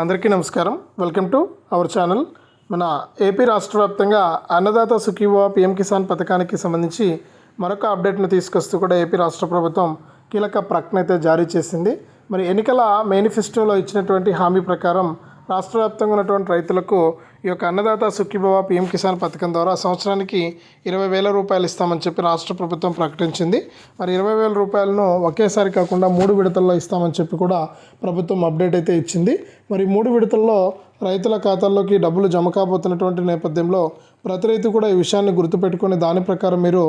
అందరికీ నమస్కారం. Welcome to our channel మన ఏపీ రాష్ట్ర వ్యాప్తంగా అన్నదాత సుఖీవా పిఎం కిసాన్ పథకానికి సంబంధించి మరొక అప్డేట్ను తీసుకొస్తూ కూడా ఏపీ రాష్ట్ర ప్రభుత్వం కీలక ప్రకటన అయితే జారీ చేసింది. మరి ఎన్నికల మేనిఫెస్టోలో ఇచ్చినటువంటి హామీ ప్రకారం రాష్ట్ర వ్యాప్తంగా ఉన్నటువంటి రైతులకు ఈ యొక్క అన్నదాత సుఖీభవ పిఎం కిసాన్ పథకం ద్వారా సంవత్సరానికి ఇరవై వేల రూపాయలు ఇస్తామని చెప్పి రాష్ట్ర ప్రభుత్వం ప్రకటించింది. మరి ఇరవై వేల రూపాయలను ఒకేసారి కాకుండా మూడు విడతల్లో ఇస్తామని చెప్పి కూడా ప్రభుత్వం అప్డేట్ అయితే ఇచ్చింది. మరి మూడు విడతల్లో రైతుల ఖాతాల్లోకి డబ్బులు జమ కాబోతున్నటువంటి నేపథ్యంలో ప్రతి రైతు కూడా ఈ విషయాన్ని గుర్తుపెట్టుకొని దాని ప్రకారం మీరు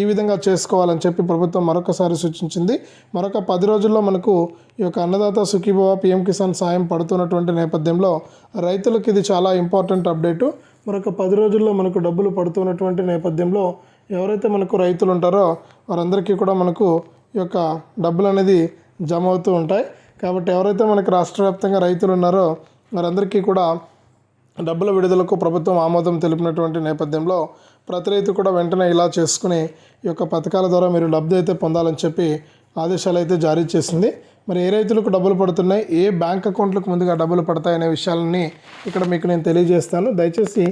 ఈ విధంగా చేసుకోవాలని చెప్పి ప్రభుత్వం మరొకసారి సూచించింది. మరొక పది రోజుల్లో మనకు ఈ యొక్క అన్నదాత సుఖీభవ పిఎం కిసాన్ సాయం పడుతున్నటువంటి నేపథ్యంలో రైతులకు ఇది చాలా ఇంపార్టెంట్ అప్డేటు. మరొక పది రోజుల్లో మనకు డబ్బులు పడుతున్నటువంటి నేపథ్యంలో ఎవరైతే మనకు రైతులు ఉంటారో వారందరికీ కూడా మనకు ఈ యొక్క డబ్బులు అనేది జమ అవుతూ ఉంటాయి. కాబట్టి ఎవరైతే మనకు రాష్ట్ర వ్యాప్తంగా రైతులు ఉన్నారో వారందరికీ కూడా డబ్బుల విడుదలకు ప్రభుత్వం ఆమోదం తెలిపినటువంటి నేపథ్యంలో ప్రతి రైతు కూడా వెంటనే ఇలా చేసుకుని ఈ యొక్క పథకాల ద్వారా మీరు లబ్ధి అయితే పొందాలని చెప్పి ఆదేశాలు అయితే జారీ చేసింది. మరి ఏ రైతులకు డబ్బులు పడుతున్నాయి? ఏ బ్యాంక్ అకౌంట్లకు ముందుగా డబ్బులు పడతాయనే విషయాలని ఇక్కడ మీకు నేను తెలియజేస్తాను. దయచేసి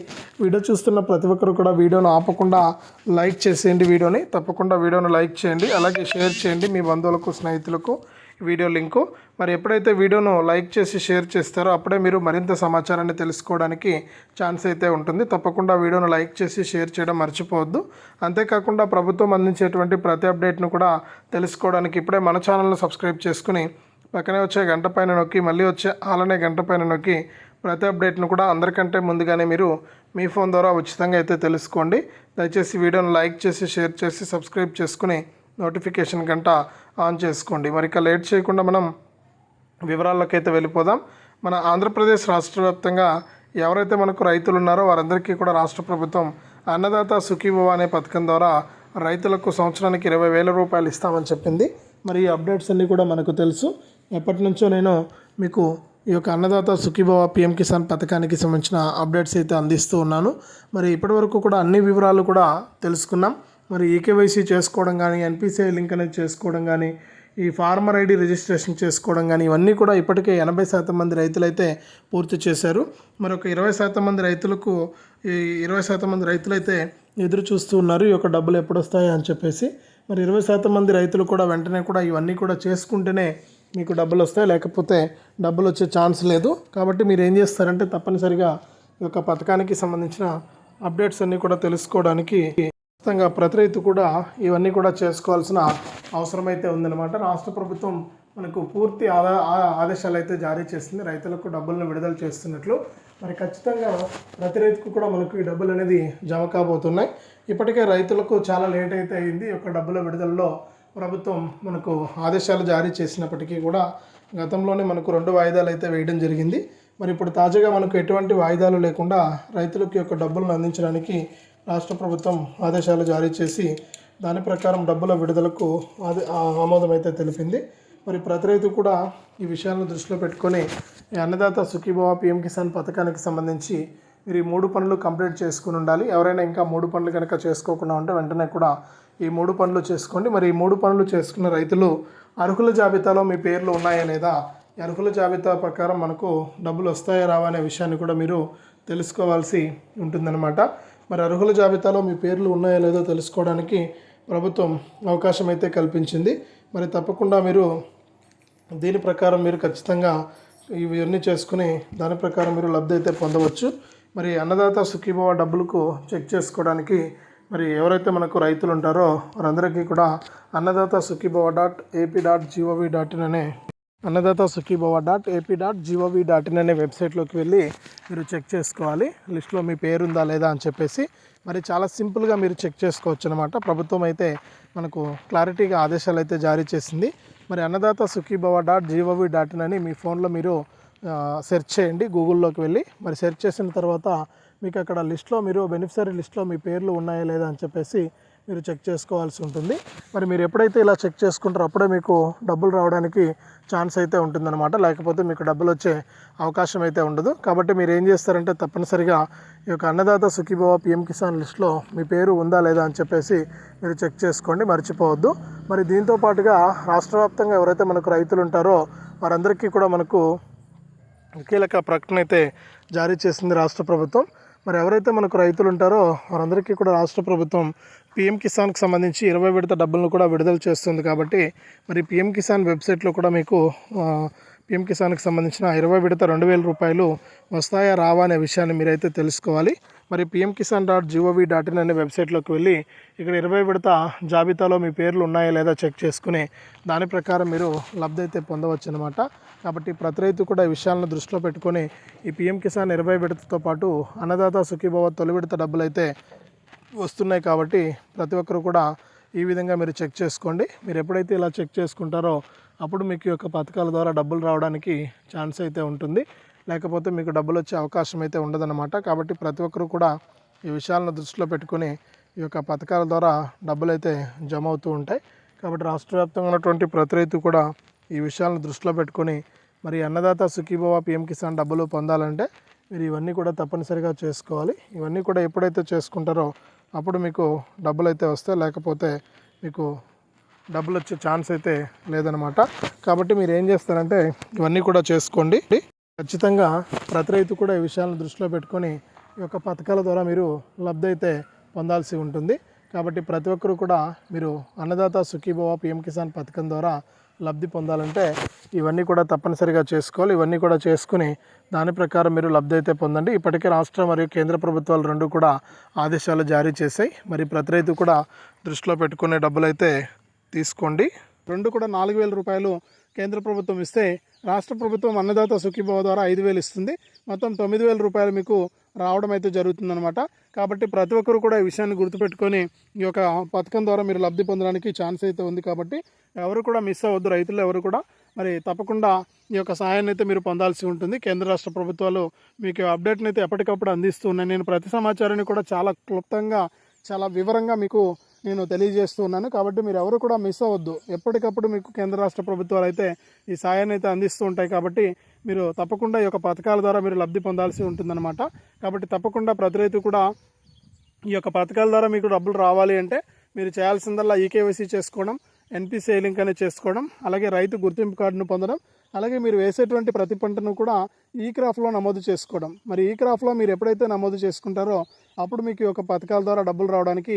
వీడియో చూస్తున్న ప్రతి ఒక్కరు కూడా వీడియోను ఆపకుండా లైక్ చేసేయండి వీడియోని. తప్పకుండా వీడియోను లైక్ చేయండి. అలాగే షేర్ చేయండి మీ బంధువులకు స్నేహితులకు. Video link. మరి ఎప్పుడైతే వీడియోను లైక్ చేసి షేర్ చేస్తారో అప్పుడే మీరు మరింత సమాచారాన్ని తెలుసుకోవడానికి ఛాన్స్ అయితే ఉంటుంది. తప్పకుండా వీడియోను లైక్ చేసి షేర్ చేయడం మర్చిపోవద్దు. అంతేకాకుండా ప్రభుత్వం అందించేటువంటి ప్రతి అప్డేట్ను కూడా తెలుసుకోవడానికి ఇప్పుడే మన ఛానల్ను సబ్స్క్రైబ్ చేసుకుని పక్కనే వచ్చే గంట పైన నొక్కి మళ్ళీ వచ్చే ఆలనే గంట పైన నొక్కి ప్రతి అప్డేట్ను కూడా అందరికంటే ముందుగానే మీరు మీ ఫోన్ ద్వారా ఉచితంగా అయితే తెలుసుకోండి. దయచేసి వీడియోను లైక్ చేసి షేర్ చేసి సబ్స్క్రైబ్ చేసుకుని నోటిఫికేషన్ గంట ఆన్ చేసుకోండి. మరి ఇక లేట్ చేయకుండా మనం వివరాల్లోకైతే వెళ్ళిపోదాం. మన ఆంధ్రప్రదేశ్ రాష్ట్ర వ్యాప్తంగా ఎవరైతే మనకు రైతులు ఉన్నారో వారందరికీ కూడా రాష్ట్ర ప్రభుత్వం అన్నదాత సుఖీభవ అనే పథకం ద్వారా రైతులకు సంవత్సరానికి ఇరవై వేల రూపాయలు ఇస్తామని చెప్పింది. మరి ఈ అప్డేట్స్ అన్నీ కూడా మనకు తెలుసు. ఎప్పటి నుంచో నేను మీకు ఈ యొక్క అన్నదాత సుఖీభవ పిఎం కిసాన్ పథకానికి సంబంధించిన అప్డేట్స్ అయితే అందిస్తూ ఉన్నాను. మరి ఇప్పటివరకు కూడా అన్ని వివరాలు కూడా తెలుసుకున్నాం. మరి ఈకేవైసీ చేసుకోవడం కానీ ఎన్పిసిఐ లింక్ అనేది చేసుకోవడం కానీ ఈ ఫార్మర్ ఐడి రిజిస్ట్రేషన్ చేసుకోవడం కానీ ఇవన్నీ కూడా ఇప్పటికే ఎనభై శాతం మంది రైతులైతే పూర్తి చేశారు. మరి ఒక ఇరవై శాతం మంది రైతులకు ఈ ఇరవై శాతం మంది రైతులైతే ఎదురు చూస్తూ ఉన్నారు. ఈ యొక్క డబ్బులు ఎప్పుడు వస్తాయి అని చెప్పేసి. మరి ఇరవై శాతం మంది రైతులు కూడా వెంటనే కూడా ఇవన్నీ కూడా చేసుకుంటేనే మీకు డబ్బులు వస్తాయి లేకపోతే డబ్బులు వచ్చే ఛాన్స్ లేదు. కాబట్టి మీరు ఏం చేస్తారంటే తప్పనిసరిగా ఈ యొక్క పథకానికి సంబంధించిన అప్డేట్స్ అన్నీ కూడా తెలుసుకోవడానికి ఖచ్చితంగా ప్రతి రైతు కూడా ఇవన్నీ కూడా చేసుకోవాల్సిన అవసరం అయితే ఉందన్నమాట. రాష్ట్ర ప్రభుత్వం మనకు పూర్తి ఆదా ఆదేశాలు అయితే జారీ చేస్తుంది రైతులకు డబ్బులను విడుదల చేస్తున్నట్లు. మరి ఖచ్చితంగా ప్రతి రైతుకు కూడా మనకు ఈ డబ్బులు అనేది జమ కాబోతున్నాయి. ఇప్పటికే రైతులకు చాలా లేట్ అయితే అయింది. ఈ యొక్క డబ్బుల విడుదలలో ప్రభుత్వం మనకు ఆదేశాలు జారీ చేసినప్పటికీ కూడా గతంలోనే మనకు రెండు వాయిదాలు అయితే వేయడం జరిగింది. మరి ఇప్పుడు తాజాగా మనకు ఎటువంటి వాయిదాలు లేకుండా రైతులకు యొక్క డబ్బులను అందించడానికి రాష్ట్ర ప్రభుత్వం ఆదేశాలు జారీ చేసి దాని ప్రకారం డబ్బుల విడుదలకు ఆది ఆమోదం అయితే తెలిపింది. మరి ప్రతి రైతు కూడా ఈ విషయాలను దృష్టిలో పెట్టుకొని ఈ అన్నదాత సుఖీభవ పిఎం కిసాన్ పథకానికి సంబంధించి మీరు ఈ మూడు పనులు కంప్లీట్ చేసుకుని ఉండాలి. ఎవరైనా ఇంకా మూడు పనులు కనుక చేసుకోకుండా ఉంటే వెంటనే కూడా ఈ మూడు పనులు చేసుకోండి. మరి ఈ మూడు పనులు చేసుకున్న రైతులు అర్హుల జాబితాలో మీ పేర్లు ఉన్నాయా లేదా? ఈ అర్హుల జాబితా ప్రకారం మనకు డబ్బులు వస్తాయా రావా అనే విషయాన్ని కూడా మీరు తెలుసుకోవాల్సి ఉంటుందన్నమాట. మరి అర్హుల జాబితాలో మీ పేర్లు ఉన్నాయో లేదో తెలుసుకోవడానికి ప్రభుత్వం అవకాశం అయితే కల్పించింది. మరి తప్పకుండా మీరు దీని ప్రకారం మీరు ఖచ్చితంగా ఇవన్నీ చేసుకుని దాని ప్రకారం మీరు లబ్ధి అయితే పొందవచ్చు. మరి అన్నదాత సుఖీభవ డబ్బులకు చెక్ చేసుకోవడానికి మరి ఎవరైతే మనకు రైతులు ఉంటారో వారందరికీ కూడా Annadata Sukhibhava dot AP dot GOV dot in అనే Annadata Sukhibhava dot AP dot GOV dot in అనే వెబ్సైట్లోకి వెళ్ళి మీరు చెక్ చేసుకోవాలి. లిస్ట్లో మీ పేరు ఉందా లేదా అని చెప్పేసి మరి చాలా సింపుల్గా మీరు చెక్ చేసుకోవచ్చు అనమాట ప్రభుత్వం అయితే మనకు క్లారిటీగా ఆదేశాలు అయితే జారీ చేసింది. మరి Annadata Sukhibhava dot GOV dot in అని మీ ఫోన్లో మీరు సెర్చ్ చేయండి. గూగుల్లోకి వెళ్ళి మరి సెర్చ్ చేసిన తర్వాత మీకు అక్కడ లిస్ట్లో మీరు బెనిఫిషరీ లిస్ట్లో మీ పేర్లు ఉన్నాయా లేదా అని చెప్పేసి మీరు చెక్ చేసుకోవాల్సి ఉంటుంది. మరి మీరు ఎప్పుడైతే ఇలా చెక్ చేసుకుంటారో అప్పుడే మీకు డబ్బులు రావడానికి ఛాన్స్ అయితే ఉంటుందన్నమాట. లేకపోతే మీకు డబ్బులు వచ్చే అవకాశం అయితే ఉండదు. కాబట్టి మీరు ఏం చేస్తారంటే తప్పనిసరిగా ఈ యొక్క అన్నదాత సుఖీభవ పిఎం కిసాన్ లిస్ట్లో మీ పేరు ఉందా లేదా అని చెప్పేసి మీరు చెక్ చేసుకోండి. మర్చిపోవద్దు. మరి దీంతో పాటుగా రాష్ట్ర వ్యాప్తంగా ఎవరైతే మనకు రైతులు ఉంటారో వారందరికీ కూడా మనకు కీలక ప్రకటన అయితే జారీ చేసింది రాష్ట్ర ప్రభుత్వం. మరి ఎవరైతే మనకు రైతులు ఉంటారో వారందరికీ కూడా రాష్ట్ర ప్రభుత్వం పిఎం కిసాన్కి సంబంధించి ఇరవై విడత డబ్బులను కూడా విడుదల చేస్తుంది కాబట్టి మరి పిఎం కిసాన్ వెబ్సైట్లో కూడా మీకు పిఎం కిసాన్కి సంబంధించిన ఇరవై విడత రెండు వేల రూపాయలు వస్తాయా రావా అనే విషయాన్ని మీరైతే తెలుసుకోవాలి. మరి PM Kisan dot GOV dot in అనే వెబ్సైట్లోకి వెళ్ళి ఇక్కడ ఇరవై విడత జాబితాలో మీ పేర్లు ఉన్నాయా లేదా చెక్ చేసుకుని దాని ప్రకారం మీరు లబ్ధి అయితే పొందవచ్చు అనమాట కాబట్టి ప్రతి రైతు కూడా ఈ విషయాలను దృష్టిలో పెట్టుకొని ఈ పిఎం కిసాన్ ఇరవై విడతతో పాటు అన్నదాత సుఖీభవ తొలి విడత డబ్బులు అయితే వస్తున్నాయి కాబట్టి ప్రతి ఒక్కరు కూడా ఈ విధంగా మీరు చెక్ చేసుకోండి. మీరు ఎప్పుడైతే ఇలా చెక్ చేసుకుంటారో అప్పుడు మీకు ఈ యొక్క పథకాల ద్వారా డబ్బులు రావడానికి ఛాన్స్ అయితే ఉంటుంది. లేకపోతే మీకు డబ్బులు వచ్చే అవకాశం అయితే ఉండదన్నమాట. కాబట్టి ప్రతి ఒక్కరు కూడా ఈ విషయాలను దృష్టిలో పెట్టుకొని ఈ యొక్క పథకాల ద్వారా డబ్బులు అయితే జమ అవుతూ ఉంటాయి. కాబట్టి రాష్ట్ర వ్యాప్తంగా ఉన్నటువంటి ప్రతి రైతు కూడా ఈ విషయాలను దృష్టిలో పెట్టుకొని మరి అన్నదాత సుఖీభవ పిఎం కిసాన్ డబ్బులు పొందాలంటే మీరు ఇవన్నీ కూడా తప్పనిసరిగా చేసుకోవాలి. ఇవన్నీ కూడా ఎప్పుడైతే చేసుకుంటారో అప్పుడు మీకు డబ్బులు అయితే వస్తాయి. లేకపోతే మీకు డబ్బులు వచ్చే ఛాన్స్ అయితే లేదనమాట కాబట్టి మీరు ఏం చేస్తారంటే ఇవన్నీ కూడా చేసుకోండి. ఖచ్చితంగా ప్రతి రైతు కూడా ఈ విషయాలను దృష్టిలో పెట్టుకొని ఈ యొక్క పథకాల ద్వారా మీరు లబ్ధి అయితే పొందాల్సి ఉంటుంది. కాబట్టి ప్రతి ఒక్కరు కూడా మీరు అన్నదాత సుఖీభవ పిఎం కిసాన్ పథకం ద్వారా లబ్ధి పొందాలంటే ఇవన్నీ కూడా తప్పనిసరిగా చేసుకోవాలి. ఇవన్నీ కూడా చేసుకుని దాని ప్రకారం మీరు లబ్ధి అయితే పొందండి. ఇప్పటికే రాష్ట్ర మరియు కేంద్ర ప్రభుత్వాలు రెండు కూడా ఆదేశాలు జారీ చేశాయి. మరి ప్రతి రైతు కూడా దృష్టిలో పెట్టుకునే డబ్బులు అయితే తీసుకోండి. రెండు కూడా నాలుగు వేల రూపాయలు కేంద్ర ప్రభుత్వం ఇస్తే రాష్ట్ర ప్రభుత్వం అన్నదాత సుఖీభవ ద్వారా ఐదు వేలు ఇస్తుంది. మొత్తం తొమ్మిది వేల రూపాయలు మీకు రావడం అయితే జరుగుతుందన్నమాట. కాబట్టి ప్రతి ఒక్కరు కూడా ఈ విషయాన్ని గుర్తుపెట్టుకొని ఈ యొక్క పథకం ద్వారా మీరు లబ్ధి పొందడానికి ఛాన్స్ అయితే ఉంది కాబట్టి ఎవరు కూడా మిస్ అవ్వద్దు రైతులు ఎవరు కూడా. మరి తప్పకుండా ఈ యొక్క సహాయాన్ని అయితే మీరు పొందాల్సి ఉంటుంది. కేంద్ర రాష్ట్ర ప్రభుత్వాలు మీకు అప్డేట్ని అయితే ఎప్పటికప్పుడు అందిస్తూ ఉన్నాయి. నేను ప్రతి సమాచారాన్ని కూడా చాలా క్లుప్తంగా చాలా వివరంగా మీకు నేను తెలియజేస్తూ ఉన్నాను కాబట్టి మీరు ఎవరు కూడా మిస్ అవ్వద్దు. ఎప్పటికప్పుడు మీకు కేంద్ర రాష్ట్ర ప్రభుత్వాలు అయితే ఈ సాయాన్ని అయితే అందిస్తూ ఉంటాయి. కాబట్టి మీరు తప్పకుండా ఈ యొక్క పథకాల ద్వారా మీరు లబ్ధి పొందాల్సి ఉంటుందన్నమాట. కాబట్టి తప్పకుండా ప్రతి రైతు కూడా ఈ యొక్క పథకాల ద్వారా మీకు డబ్బులు రావాలి అంటే మీరు చేయాల్సిందల్లా ఈకేవైసీ చేసుకోవడం ఎన్పిసిఐ లింక్ అనేది చేసుకోవడం అలాగే రైతు గుర్తింపు కార్డును పొందడం అలాగే మీరు వేసేటువంటి ప్రతి పంటను కూడా ఈ క్రాఫ్లో నమోదు చేసుకోవడం. మరి ఈ క్రాఫ్లో మీరు ఎప్పుడైతే నమోదు చేసుకుంటారో అప్పుడు మీకు ఈ యొక్క పథకాల ద్వారా డబ్బులు రావడానికి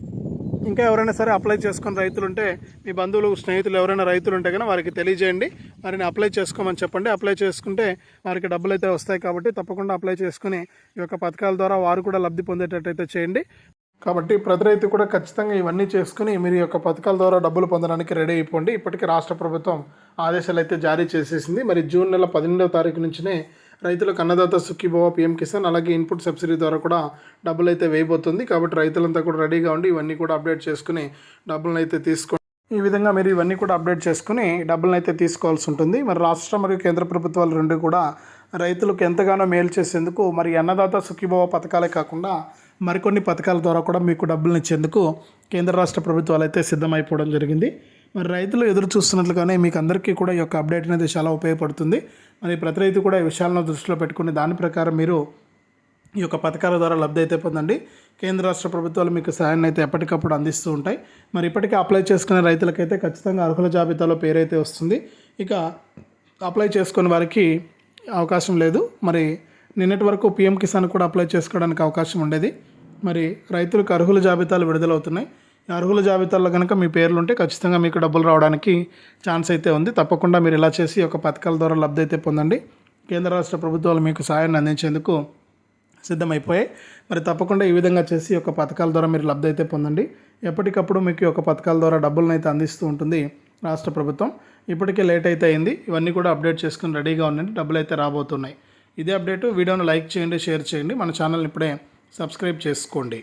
ఇంకా ఎవరైనా సరే అప్లై చేసుకుని రైతులు ఉంటే మీ బంధువులు స్నేహితులు ఎవరైనా రైతులు ఉంటే కనుక వారికి తెలియజేయండి. వారిని అప్లై చేసుకోమని చెప్పండి. అప్లై చేసుకుంటే వారికి డబ్బులు అయితే వస్తాయి కాబట్టి తప్పకుండా అప్లై చేసుకుని ఈ యొక్క పథకాల ద్వారా వారు కూడా లబ్ధి పొందేటట్టయితే చేయండి. కాబట్టి ప్రతి రైతు కూడా ఖచ్చితంగా ఇవన్నీ చేసుకుని మీరు ఈ యొక్క పథకాల ద్వారా డబ్బులు పొందడానికి రెడీ అయిపోండి. ఇప్పటికీ రాష్ట్ర ప్రభుత్వం ఆదేశాలు అయితే జారీ చేసేసింది. మరి జూన్ నెల పన్నెండవ తారీఖు నుంచినే రైతులకు అన్నదాత సుఖీభవ పిఎం కిసాన్ అలాగే ఇన్పుట్ సబ్సిడీ ద్వారా కూడా డబ్బులు అయితే వేయబోతుంది. కాబట్టి రైతులంతా కూడా రెడీగా ఉండి ఇవన్నీ కూడా అప్డేట్ చేసుకుని డబ్బులను అయితే తీసుకోండి ఈ విధంగా మీరు ఇవన్నీ కూడా అప్డేట్ చేసుకుని డబ్బులను అయితే తీసుకోవాల్సి ఉంటుంది. మరి రాష్ట్ర మరియు కేంద్ర ప్రభుత్వాలు రెండు కూడా రైతులకు ఎంతగానో మేలు చేసేందుకు మరి అన్నదాత సుఖీభవ పథకాలే కాకుండా మరికొన్ని పథకాల ద్వారా కూడా మీకు డబ్బులు ఇచ్చేందుకు కేంద్ర రాష్ట్ర ప్రభుత్వాలు అయితే సిద్ధమైపోవడం జరిగింది. మరి రైతులు ఎదురు చూస్తున్నట్లుగానే మీకు అందరికీ కూడా ఈ యొక్క అప్డేట్ అనేది చాలా ఉపయోగపడుతుంది. మరి ప్రతి రైతు కూడా ఈ విషయాలను దృష్టిలో పెట్టుకుని దాని ప్రకారం మీరు ఈ యొక్క పథకాల ద్వారా లబ్ధి అయితే పొందండి. కేంద్ర రాష్ట్ర ప్రభుత్వాలు మీకు సహాయాన్ని అయితే ఎప్పటికప్పుడు అందిస్తూ ఉంటాయి. మరి ఇప్పటికే అప్లై చేసుకునే రైతులకైతే ఖచ్చితంగా అర్హుల జాబితాలో పేరైతే వస్తుంది. ఇక అప్లై చేసుకునే వారికి అవకాశం లేదు. మరి నిన్నటి వరకు పిఎం కిసాన్ కూడా అప్లై చేసుకోవడానికి అవకాశం ఉండేది. మరి రైతులకు అర్హుల జాబితాలు విడుదలవుతున్నాయి. అర్హుల జాబితాలో కనుక మీ పేర్లు ఉంటే ఖచ్చితంగా మీకు డబ్బులు రావడానికి ఛాన్స్ అయితే ఉంది. తప్పకుండా మీరు ఇలా చేసి ఒక పథకాల ద్వారా లబ్ధి అయితే పొందండి. కేంద్ర రాష్ట్ర ప్రభుత్వాలు మీకు సహాయాన్ని అందించేందుకు సిద్ధమైపోయాయి. మరి తప్పకుండా ఈ విధంగా చేసి ఒక పథకాల ద్వారా మీరు లబ్ధి అయితే పొందండి. ఎప్పటికప్పుడు మీకు ఒక పథకాల ద్వారా డబ్బులను అయితే అందిస్తూ ఉంటుంది రాష్ట్ర ప్రభుత్వం. ఇప్పటికే లేట్ అయితే అయింది. ఇవన్నీ కూడా అప్డేట్ చేసుకుని రెడీగా ఉండండి. డబ్బులు అయితే రాబోతున్నాయి. ఇదే అప్డేట్. వీడియోను లైక్ చేయండి షేర్ చేయండి. మన ఛానల్ని ఇప్పుడే సబ్స్క్రైబ్ చేసుకోండి.